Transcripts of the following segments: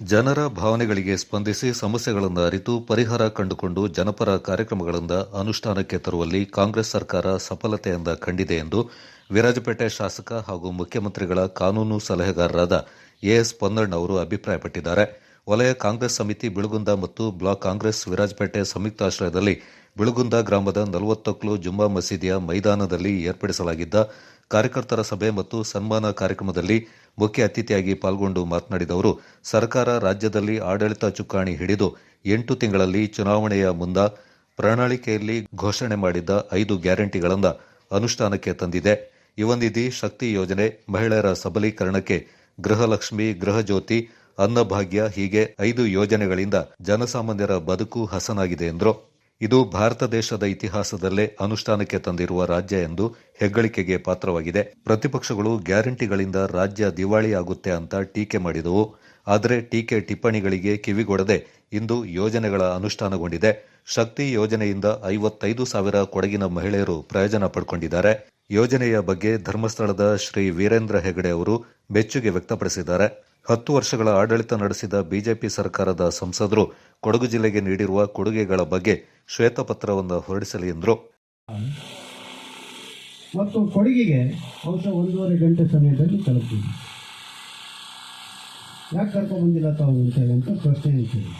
ಜನರ ಭಾವನೆಗಳಿಗೆ ಸ್ಪಂದಿಸಿ ಸಮಸ್ಯೆಗಳನ್ನು ಅರಿತು ಪರಿಹಾರ ಕಂಡುಕೊಂಡು ಜನಪರ ಕಾರ್ಯಕ್ರಮಗಳಿಂದ ಅನುಷ್ಠಾನಕ್ಕೆ ತರುವಲ್ಲಿ ಕಾಂಗ್ರೆಸ್ ಸರ್ಕಾರ ಸಫಲತೆಯಿಂದ ಕಂಡಿದೆ ಎಂದು ವಿರಾಜಪೇಟೆ ಶಾಸಕ ಹಾಗೂ ಮುಖ್ಯಮಂತ್ರಿಗಳ ಕಾನೂನು ಸಲಹೆಗಾರರಾದ ಎಎಸ್ ಪೊನ್ನಣ್ಣ ಅವರು ಅಭಿಪ್ರಾಯಪಟ್ಟಿದ್ದಾರೆ. ವಲಯ ಕಾಂಗ್ರೆಸ್ ಸಮಿತಿ ಬಿಳುಗುಂದ ಮತ್ತು ಬ್ಲಾಕ್ ಕಾಂಗ್ರೆಸ್ ವಿರಾಜಪೇಟೆ ಸಂಯುಕ್ತಾಶ್ರಯದಲ್ಲಿ ಬಿಳುಗುಂದ ಗ್ರಾಮದ ನಲವತ್ತೊಕ್ಲು ಜುಮ್ಮಾ ಮಸೀದಿಯ ಮೈದಾನದಲ್ಲಿ ಏರ್ಪಡಿಸಲಾಗಿದ್ದ ಕಾರ್ಯಕರ್ತರ ಸಭೆ ಮತ್ತು ಸನ್ಮಾನ ಕಾರ್ಯಕ್ರಮದಲ್ಲಿ ಮುಖ್ಯ ಅತಿಥಿಯಾಗಿ ಪಾಲ್ಗೊಂಡು ಮಾತನಾಡಿದ ಅವರು, ಸರ್ಕಾರ ರಾಜ್ಯದಲ್ಲಿ ಆಡಳಿತ ಚುಕ್ಕಾಣಿ ಹಿಡಿದು ಎಂಟು ತಿಂಗಳಲ್ಲಿ ಚುನಾವಣೆಯ ಮುಂದ ಪ್ರಣಾಳಿಕೆಯಲ್ಲಿ ಘೋಷಣೆ ಮಾಡಿದ್ದ ಐದು ಗ್ಯಾರಂಟಿಗಳನ್ನು ಅನುಷ್ಠಾನಕ್ಕೆ ತಂದಿದೆ. ಯುವನಿಧಿ ಶಕ್ತಿ ಯೋಜನೆ ಮಹಿಳೆಯರ ಸಬಲೀಕರಣಕ್ಕೆ ಗೃಹಲಕ್ಷ್ಮಿ ಗೃಹಜ್ಯೋತಿ ಅನ್ನಭಾಗ್ಯ ಹೀಗೆ ಐದು ಯೋಜನೆಗಳಿಂದ ಜನಸಾಮಾನ್ಯರ ಬದುಕು ಹಸನಾಗಿದೆ ಎಂದರು. ಇದು ಭಾರತ ದೇಶದ ಇತಿಹಾಸದಲ್ಲೇ ಅನುಷ್ಠಾನಕ್ಕೆ ತಂದಿರುವ ರಾಜ್ಯ ಎಂದು ಹೆಗ್ಗಳಿಕೆಗೆ ಪಾತ್ರವಾಗಿದೆ. ಪ್ರತಿಪಕ್ಷಗಳು ಗ್ಯಾರಂಟಿಗಳಿಂದ ರಾಜ್ಯ ದಿವಾಳಿಯಾಗುತ್ತೆ ಅಂತ ಟೀಕೆ ಮಾಡಿದವು. ಆದರೆ ಟೀಕೆ ಟಿಪ್ಪಣಿಗಳಿಗೆ ಕಿವಿಗೊಡದೆ ಇಂದು ಯೋಜನೆಗಳ ಅನುಷ್ಠಾನಗೊಂಡಿದೆ. ಶಕ್ತಿ ಯೋಜನೆಯಿಂದ ಐವತ್ತೈದು ಸಾವಿರ ಕೊಡಗಿನ ಮಹಿಳೆಯರು ಪ್ರಯೋಜನ ಪಡ್ಕೊಂಡಿದ್ದಾರೆ. ಯೋಜನೆಯ ಬಗ್ಗೆ ಧರ್ಮಸ್ಥಳದ ಶ್ರೀ ವೀರೇಂದ್ರ ಹೆಗಡೆ ಅವರು ಮೆಚ್ಚುಗೆ ವ್ಯಕ್ತಪಡಿಸಿದ್ದಾರೆ. ಹತ್ತು ವರ್ಷಗಳ ಆಡಳಿತ ನಡೆಸಿದ ಬಿಜೆಪಿ ಸರ್ಕಾರದ ಸಂಸದರು ಕೊಡಗು ಜಿಲ್ಲೆಗೆ ನೀಡಿರುವ ಕೊಡುಗೆಗಳ ಬಗ್ಗೆ ಶ್ವೇತಪತ್ರವನ್ನು ಹೊರಡಿಸಲಿ ಎಂದರು. ಮತ್ತು ಕೊಡಗಿಗೆ ಬಹುಶಃ ಒಂದೂವರೆ ಗಂಟೆ ಸಮಯದಲ್ಲಿ ತಲುಪಿದೆ ಯಾಕೆ ಕರ್ಕೊಂಡು ಬಂದಿಲ್ಲ ತಾವು ಅಂತ ಪ್ರಶ್ನೆ ಹೇಳ್ತೀವಿ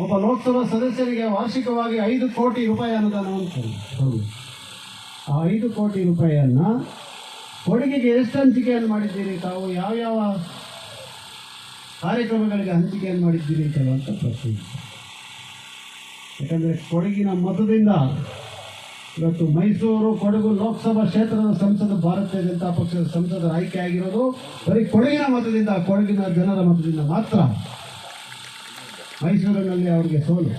ಒಬ್ಬ ಲೋಕಸಭಾ ಸದಸ್ಯರಿಗೆ ವಾರ್ಷಿಕವಾಗಿ ಐದು ಕೋಟಿ ರೂಪಾಯಿ ಅನುದಾನ ಅಂತ ಹೌದು. ಆ ಐದು ಕೋಟಿ ರೂಪಾಯಿಯನ್ನ ಕೊಡಗಿಗೆ ಎಷ್ಟು ಹಂಚಿಕೆಯನ್ನು ಮಾಡಿದ್ದೀರಿ? ತಾವು ಯಾವ ಯಾವ ಕಾರ್ಯಕ್ರಮಗಳಿಗೆ ಹಂಚಿಕೆಯನ್ನು ಮಾಡಿದ್ದೀರಿ ಹೇಳುವಂಥ ಪ್ರಶ್ನೆ. ಯಾಕಂದರೆ ಕೊಡಗಿನ ಮತದಿಂದ ಇವತ್ತು ಮೈಸೂರು, ಕೊಡಗು ಲೋಕಸಭಾ ಕ್ಷೇತ್ರದ ಸಂಸದ ಭಾರತೀಯ ಜನತಾ ಪಕ್ಷದ ಸಂಸದರ ಆಯ್ಕೆ ಆಗಿರೋದು. ಬರೀ ಕೊಡಗಿನ ಮತದಿಂದ, ಕೊಡಗಿನ ಜನರ ಮತದಿಂದ ಮಾತ್ರ. ಮೈಸೂರಿನಲ್ಲಿ ಅವರಿಗೆ ಸೋಲು.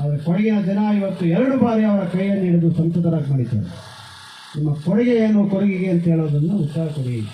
ಆದರೆ ಕೊಡಗಿನ ಜನ ಇವತ್ತು ಎರಡು ಬಾರಿ ಅವರ ಕೈಯನ್ನು ಹಿಡಿದು ಸಂಸದರಾಗಿ ಮಾಡಿದ್ದಾರೆ. ನಿಮ್ಮ ಕೊಡುಗೆ ಏನು, ಕೊಡುಗೆಗೆ ಅಂತ ಹೇಳೋದನ್ನು ಉತ್ತರ ಕೊಡಿ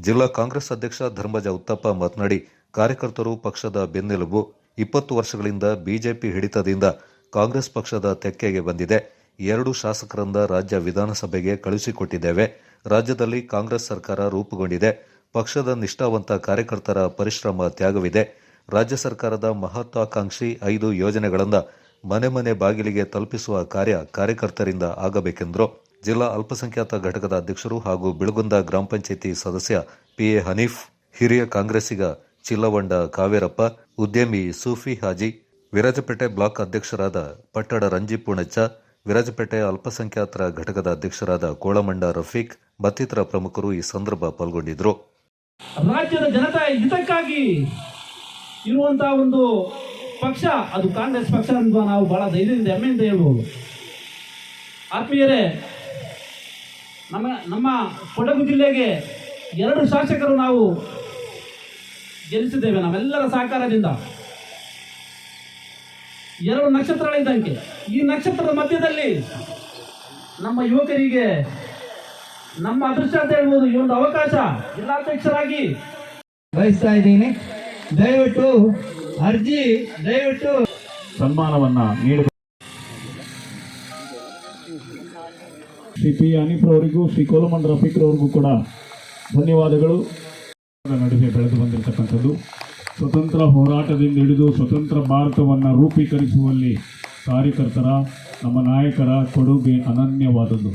ಜಿಲ್ಲಾ ಕಾಂಗ್ರೆಸ್ ಅಧ್ಯಕ್ಷ ಧರ್ಮಜ ಉತ್ತಪ್ಪ ಮಾತನಾಡಿ, ಕಾರ್ಯಕರ್ತರು ಪಕ್ಷದ ಬೆನ್ನೆಲುಬು ಇಪ್ಪತ್ತು ವರ್ಷಗಳಿಂದ ಬಿಜೆಪಿ ಹಿಡಿತದಿಂದ ಕಾಂಗ್ರೆಸ್ ಪಕ್ಷದ ತೆಕ್ಕೆಗೆ ಬಂದಿದೆ. ಎರಡು ಶಾಸಕರಿಂದ ರಾಜ್ಯ ವಿಧಾನಸಭೆಗೆ ಕಳುಹಿಸಿಕೊಟ್ಟಿದ್ದೇವೆ. ರಾಜ್ಯದಲ್ಲಿ ಕಾಂಗ್ರೆಸ್ ಸರ್ಕಾರ ರೂಪುಗೊಂಡಿದೆ. ಪಕ್ಷದ ನಿಷ್ಠಾವಂತ ಕಾರ್ಯಕರ್ತರ ಪರಿಶ್ರಮ ತ್ಯಾಗವಿದೆ. ರಾಜ್ಯ ಸರ್ಕಾರದ ಮಹತ್ವಾಕಾಂಕ್ಷಿ ಐದು ಯೋಜನೆಗಳನ್ನು ಮನೆ ಮನೆ ಬಾಗಿಲಿಗೆ ತಲುಪಿಸುವ ಕಾರ್ಯ ಕಾರ್ಯಕರ್ತರಿಂದ ಆಗಬೇಕೆಂದರು. ಜಿಲ್ಲಾ ಅಲ್ಪಸಂಖ್ಯಾತ ಘಟಕದ ಅಧ್ಯಕ್ಷರು ಹಾಗೂ ಬಿಳಗುಂದ ಗ್ರಾಮ ಪಂಚಾಯಿತಿ ಸದಸ್ಯ ಪಿಎ ಹನೀಫ್, ಹಿರಿಯ ಕಾಂಗ್ರೆಸ್ಸಿಗ ಚಿಲ್ಲವಂಡ ಕಾವೇರಪ್ಪ, ಉದ್ಯಮಿ ಸೂಫಿ ಹಾಜಿ, ವಿರಾಜಪೇಟೆ ಬ್ಲಾಕ್ ಅಧ್ಯಕ್ಷರಾದ ಪಟ್ಟಡ ರಂಜಿ ಪೂಣಚ್ಚ, ವಿರಾಜಪೇಟೆ ಅಲ್ಪಸಂಖ್ಯಾತರ ಘಟಕದ ಅಧ್ಯಕ್ಷರಾದ ಕೋಳಮಂಡ ರಫೀಕ್, ಮತ್ತಿತರ ಪ್ರಮುಖರು ಈ ಸಂದರ್ಭ ಪಾಲ್ಗೊಂಡಿದ್ದರು. ರಾಜ್ಯದ ಜನತಾ ಹಿತಕ್ಕಾಗಿ ಇರುವಂತಹ ಒಂದು ಪಕ್ಷ, ಅದು ಕಾಂಗ್ರೆಸ್ ಪಕ್ಷ ಅಂತ ನಾವು ಬಹಳ ಧೈರ್ಯದಿಂದ ಹೆಮ್ಮೆಯಿಂದ ಹೇಳ್ಬೋದು. ಆತ್ಮೀಯರೇ, ನಮ್ಮ ನಮ್ಮ ಕೊಡಗು ಜಿಲ್ಲೆಗೆ ಎರಡು ಶಾಸಕರು ನಾವು ಗೆಲ್ಲಿಸಿದ್ದೇವೆ, ನಾವೆಲ್ಲರ ಸಹಕಾರದಿಂದ. ಎರಡು ನಕ್ಷತ್ರಗಳಿದ್ದಂಗೆ ಈ ನಕ್ಷತ್ರದ ಮಧ್ಯದಲ್ಲಿ ನಮ್ಮ ಯುವಕರಿಗೆ ನಮ್ಮ ಅದೃಷ್ಟ ಅಂತ ಹೇಳ್ಬೋದು, ಈ ಒಂದು ಅವಕಾಶ. ಜಿಲ್ಲಾಧ್ಯಕ್ಷರಾಗಿ ಬಯಸ್ತಾ ಇದ್ದೀನಿ. ದಯವಿಟ್ಟು ಅರ್ಜಿ, ದಯವಿಟ್ಟು. ಸನ್ಮಾನವನ್ನ ನೀಡ ಶ್ರೀ ಪಿ ಹನೀಫ್ರವರಿಗೂ ಶ್ರೀ ಕೋಲಮಂಡ ರಫೀಕ್ರವರಿಗೂ ಕೂಡ ಧನ್ಯವಾದಗಳು. ನಡುವೆ ಬೆಳೆದು ಬಂದಿರತಕ್ಕಂಥದ್ದು. ಸ್ವತಂತ್ರ ಹೋರಾಟದಿಂದ ಹಿಡಿದು ಸ್ವತಂತ್ರ ಭಾರತವನ್ನು ರೂಪೀಕರಿಸುವಲ್ಲಿ ಕಾರ್ಯಕರ್ತರ, ನಮ್ಮ ನಾಯಕರ ಕೊಡುಗೆ ಅನನ್ಯವಾದದ್ದು.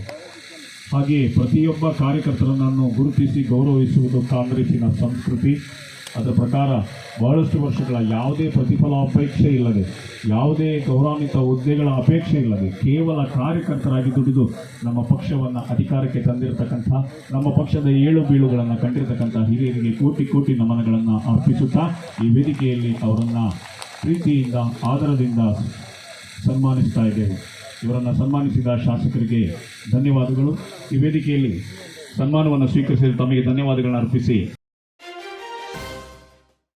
ಹಾಗೆಯೇ ಪ್ರತಿಯೊಬ್ಬ ಕಾರ್ಯಕರ್ತರನ್ನು ಗುರುತಿಸಿ ಗೌರವಿಸುವುದು ಕಾಂಗ್ರೆಸ್ಸಿನ ಸಂಸ್ಕೃತಿ. ಅದರ ಪ್ರಕಾರ ಬಹಳಷ್ಟು ವರ್ಷಗಳ ಯಾವುದೇ ಪ್ರತಿಫಲ ಅಪೇಕ್ಷೆ ಇಲ್ಲದೆ, ಯಾವುದೇ ಗೌರವಾನ್ವಿತ ಹುದ್ದೆಗಳ ಅಪೇಕ್ಷೆ ಇಲ್ಲದೆ ಕೇವಲ ಕಾರ್ಯಕರ್ತರಾಗಿ ದುಡಿದು ನಮ್ಮ ಪಕ್ಷವನ್ನು ಅಧಿಕಾರಕ್ಕೆ ತಂದಿರತಕ್ಕಂಥ, ನಮ್ಮ ಪಕ್ಷದ ಏಳು ಬೀಳುಗಳನ್ನು ಕಂಡಿರತಕ್ಕಂಥ ಹಿರಿಯರಿಗೆ ಕೋಟಿ ಕೋಟಿ ನಮನಗಳನ್ನು ಅರ್ಪಿಸುತ್ತಾ ಈ ವೇದಿಕೆಯಲ್ಲಿ ಅವರನ್ನು ಪ್ರೀತಿಯಿಂದ, ಆದರದಿಂದ ಸನ್ಮಾನಿಸ್ತಾ ಇದ್ದೇವೆ. ಇವರನ್ನು ಸನ್ಮಾನಿಸಿದ ಶಾಸಕರಿಗೆ ಧನ್ಯವಾದಗಳು. ಈ ವೇದಿಕೆಯಲ್ಲಿ ಸನ್ಮಾನವನ್ನು ಸ್ವೀಕರಿಸಿದ ತಮಗೆ ಧನ್ಯವಾದಗಳನ್ನು ಅರ್ಪಿಸಿ